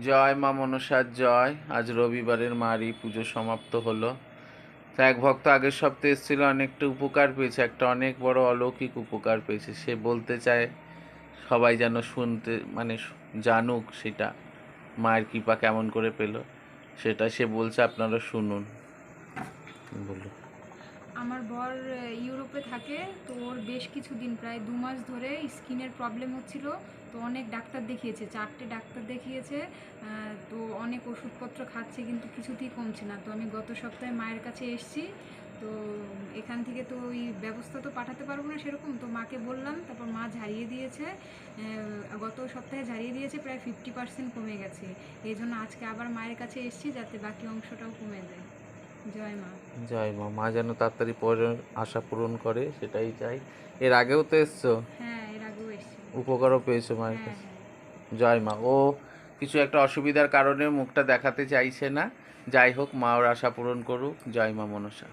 জয় মা মনসার জয়। আজ রবিবারের মারই পুজো সমাপ্ত হলো। তা এক ভক্ত আগের সপ্তাহে এসেছিল, অনেকটা উপকার পেয়েছে, একটা অনেক বড় অলৌকিক উপকার পেয়েছে। সে বলতে চায়, সবাই যেন শুনতে মানে জানুক সেটা, মায়ের কৃপা কেমন করে পেল। সেটা সে বলছে, আপনারা শুনুন। বলুন। আমার বর থাকে তো ওর বেশ কিছুদিন, প্রায় দু মাস ধরে স্কিনের প্রবলেম হচ্ছিল, তো অনেক ডাক্তার দেখিয়েছে, চারটে ডাক্তার দেখিয়েছে তো অনেক ওষুধপত্র খাচ্ছে, কিন্তু কিছুতেই কমছে না। তো আমি গত সপ্তাহে মায়ের কাছে এসেছি, তো এখান থেকে তো ওই ব্যবস্থা তো পাঠাতে পারব না সেরকম, তো মাকে বললাম, তারপর মা ঝারিয়ে দিয়েছে গত সপ্তাহে ঝারিয়ে দিয়েছে, প্রায় ফিফটি পার্সেন্ট কমে গেছে। এই জন্য আজকে আবার মায়ের কাছে এসেছি, যাতে বাকি অংশটাও কমে যায়। জয় মা। মা। যেন তাড়াতাড়ি পরের আশা পূরণ করে সেটাই চাই। এর আগেও তো এসছো? হ্যাঁ এর আগেও এসেছি। উপকারও পেয়েছ মায়ের হ্যাঁ কাছে। হ্যাঁ। জয় মা। ও কিছু একটা অসুবিধার কারণে মুখটা দেখাতে চাইছে না। যাই হোক মা ওর আশা পূরণ করুক। জয় মা মনসা।